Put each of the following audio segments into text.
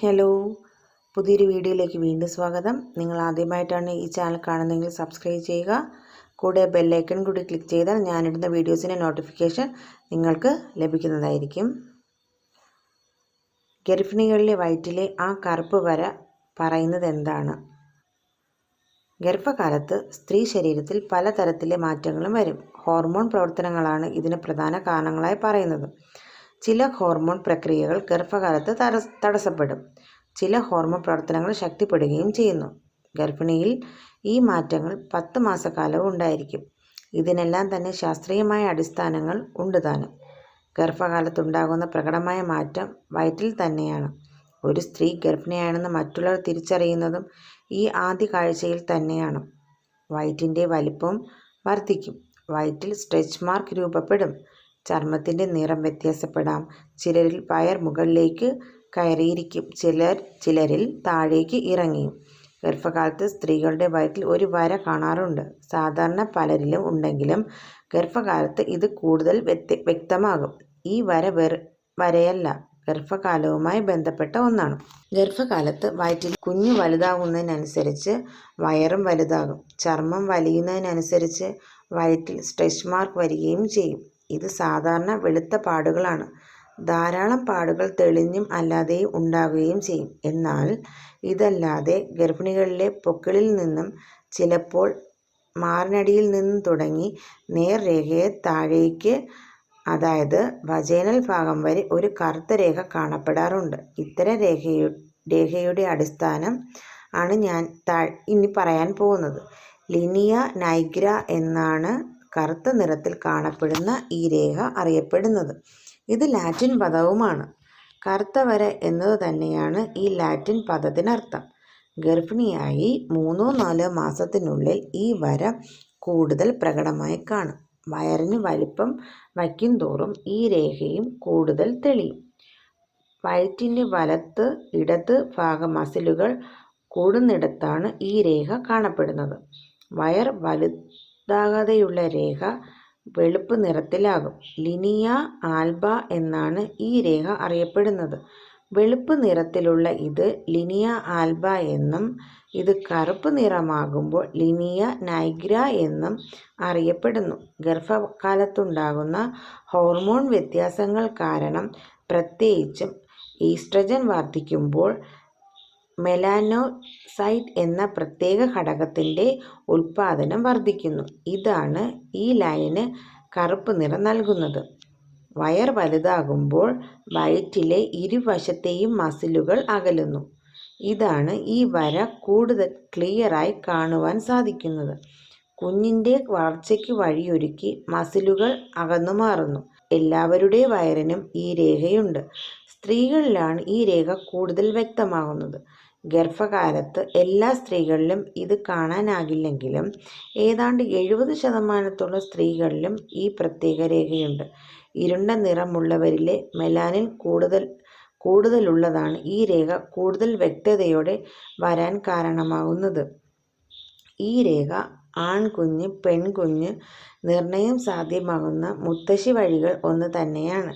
Hello പുതിയൊരു വീഡിയോയിലേക്ക് വീണ്ടും സ്വാഗതം. നിങ്ങൾ ആദ്യമായിട്ടാണ് ഈ ചാനൽ കാണുന്നതെങ്കിൽ സബ്സ്ക്രൈബ് ചെയ്യുക. കൂടെ ബെല്ലൈക്കൺ കൂടി ക്ലിക്ക് ചെയ്താൽ ഞാനിടുന്ന വീഡിയോസിന്റെ നോട്ടിഫിക്കേഷൻ നിങ്ങൾക്ക് ലഭിക്കുന്നതായിരിക്കും. ഗർഭിണികളിലെ വയറ്റിലെ ആ കറുപ്പ് വര പറയുന്നത് എന്താണ്? ഗർഭകാലത്ത് സ്ത്രീ ശരീരത്തിൽ പലതരത്തിലെ മാറ്റങ്ങളും വരും. ഹോർമോൺ പ്രവർത്തനങ്ങളാണ് ഇതിന് പ്രധാന കാരണങ്ങളായി പറയുന്നത്. ചില ഹോർമോൺ പ്രക്രിയകൾ ഗർഭകാലത്ത് തടസ്സപ്പെടും. ചില ഹോർമോൺ പ്രവർത്തനങ്ങൾ ശക്തിപ്പെടുകയും ചെയ്യുന്നു. ഗർഭിണിയിൽ ഈ മാറ്റങ്ങൾ പത്ത് മാസക്കാലവും ഉണ്ടായിരിക്കും. ഇതിനെല്ലാം തന്നെ ശാസ്ത്രീയമായ അടിസ്ഥാനങ്ങൾ ഉണ്ട് താനും. ഗർഭകാലത്തുണ്ടാകുന്ന പ്രകടമായ മാറ്റം വയറ്റിൽ തന്നെയാണ്. ഒരു സ്ത്രീ ഗർഭിണിയാണെന്ന് മറ്റുള്ളവർ തിരിച്ചറിയുന്നതും ഈ ആദ്യ കാഴ്ചയിൽ തന്നെയാണ്. വയറ്റിന്റെ വലിപ്പം വർദ്ധിക്കും. വയറ്റിൽ സ്ട്രെച്ച് മാർക്ക് രൂപപ്പെടും. ചർമ്മത്തിന്റെ നിറം വ്യത്യാസപ്പെടാം. ചിലരിൽ വയർ മുകളിലേക്ക് കയറിയിരിക്കും. ചിലർ ചിലരിൽ താഴേക്ക് ഇറങ്ങിയും ഗർഭകാലത്ത് സ്ത്രീകളുടെ വയറ്റിൽ ഒരു വര കാണാറുണ്ട്. സാധാരണ പലരിലും ഉണ്ടെങ്കിലും ഗർഭകാലത്ത് ഇത് കൂടുതൽ വ്യക്തമാകും. ഈ വര വരയല്ല ഗർഭകാലവുമായി ബന്ധപ്പെട്ട ഒന്നാണ്. ഗർഭകാലത്ത് വയറ്റിൽ കുഞ്ഞു വലുതാകുന്നതിനനുസരിച്ച് വയറും വലുതാകും. ചർമ്മം വലിയുന്നതിനനുസരിച്ച് വയറ്റിൽ സ്ട്രെച്ച് മാർക്ക് വരികയും ചെയ്യും. ഇത് സാധാരണ വെളുത്ത പാടുകളാണ്. ധാരാളം പാടുകൾ തെളിഞ്ഞും അല്ലാതെയും ഉണ്ടാകുകയും ചെയ്യും. എന്നാൽ ഇതല്ലാതെ ഗർഭിണികളിലെ പൊക്കിളിൽ നിന്നും ചിലപ്പോൾ മാറിനടിയിൽ നിന്നും തുടങ്ങി നേർരേഖയെ താഴേക്ക് അതായത് വജേനൽ ഭാഗം വരെ ഒരു കറുത്ത രേഖ കാണപ്പെടാറുണ്ട്. ഇത്തരം രേഖയു രേഖയുടെ അടിസ്ഥാനം ആണ് ഞാൻ താ ഇനി പറയാൻ പോകുന്നത്. ലിനിയ നൈഗ്ര എന്നാണ് കറുത്ത നിറത്തിൽ കാണപ്പെടുന്ന ഈ രേഖ അറിയപ്പെടുന്നത്. ഇത് ലാറ്റിൻ പദവുമാണ്. കറുത്ത വര എന്നത് തന്നെയാണ് ഈ ലാറ്റിൻ പദത്തിനർത്ഥം. ഗർഭിണിയായി മൂന്നോ നാലോ മാസത്തിനുള്ളിൽ ഈ വര കൂടുതൽ പ്രകടമായി കാണും. വയറിന് വലിപ്പം വയ്ക്കും തോറും ഈ രേഖയും കൂടുതൽ തെളിയും. വയറ്റിന്റെ വലത്ത് ഇടത് ഭാഗ മസിലുകൾ കൂടുന്നിടത്താണ് ഈ രേഖ കാണപ്പെടുന്നത്. വയർ വലു വൃത്താകൃതിയുള്ള രേഖ വെളുപ്പ് നിറത്തിലാകും. ലിനിയ ആൽബ എന്നാണ് ഈ രേഖ അറിയപ്പെടുന്നത്. വെളുപ്പ് നിറത്തിലുള്ള ഇത് ലിനിയ ആൽബ എന്നും ഇത് കറുപ്പ് നിറമാകുമ്പോൾ ലിനിയ നൈഗ്ര എന്നും അറിയപ്പെടുന്നു. ഗർഭകാലത്തുണ്ടാകുന്ന ഹോർമോൺ വ്യത്യാസങ്ങൾ കാരണം പ്രത്യേകിച്ചും ഈസ്ട്രജൻ വർദ്ധിക്കുമ്പോൾ മെലാനോസൈറ്റ് എന്ന പ്രത്യേക ഘടകത്തിന്റെ ഉൽപ്പാദനം വർദ്ധിക്കുന്നു. ഇതാണ് ഈ ലൈന് കറുപ്പ് നിറം നൽകുന്നത്. വയർ വലുതാകുമ്പോൾ വയറ്റിലെ ഇരുവശത്തെയും മസിലുകൾ അകലുന്നു. ഇതാണ് ഈ വര കൂടുതൽ ക്ലിയറായി കാണുവാൻ സാധിക്കുന്നത്. കുഞ്ഞിന്റെ വളർച്ചയ്ക്ക് വഴിയൊരുക്കി മസിലുകൾ അകന്നു മാറുന്നു. എല്ലാവരുടെ വയറിനും ഈ രേഖയുണ്ട്. സ്ത്രീകളിലാണ് ഈ രേഖ കൂടുതൽ വ്യക്തമാകുന്നത്. ഗർഭകാലത്ത് എല്ലാ സ്ത്രീകളിലും ഇത് കാണാനാകില്ലെങ്കിലും ഏതാണ്ട് എഴുപത് ശതമാനത്തോളം സ്ത്രീകളിലും ഈ പ്രത്യേക രേഖയുണ്ട്. ഇരുണ്ട നിറമുള്ളവരിലെ മെലാനിൻ കൂടുതൽ കൂടുതലുള്ളതാണ് ഈ രേഖ കൂടുതൽ വ്യക്തതയോടെ വരാൻ കാരണമാകുന്നത് ഈ രേഖ ആൺകുഞ്ഞ് പെൺകുഞ്ഞ് നിർണയം സാധ്യമാകുന്ന മുത്തശ്ശി വഴികൾ ഒന്ന് തന്നെയാണ്.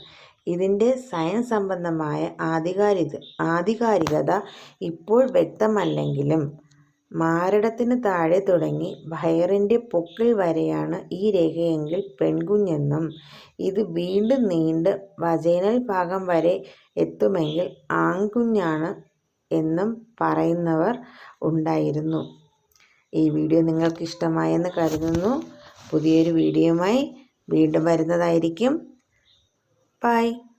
ഇതിന്റെ സയൻസ് സംബന്ധമായ ആധികാരിക ആധികാരികത ഇപ്പോൾ വ്യക്തമല്ലെങ്കിലും മാരടത്തിന് താഴെ തുടങ്ങി വയറിന്റെ പൊക്കിൾ വരെയാണ് ഈ രേഖയെങ്കിൽ പെൺകുഞ്ഞെന്നും ഇത് വീണ്ടും നീണ്ട് വജൈനൽ ഭാഗം വരെ എത്തുമെങ്കിൽ ആൺകുഞ്ഞാണ് എന്നും പറയുന്നവർ ഉണ്ടായിരുന്നു. ഈ വീഡിയോ നിങ്ങൾക്ക് ഇഷ്ടമായെന്ന് കരുതുന്നു. പുതിയൊരു വീഡിയോയുമായി വീണ്ടും വരുന്നതായിരിക്കും. Bye.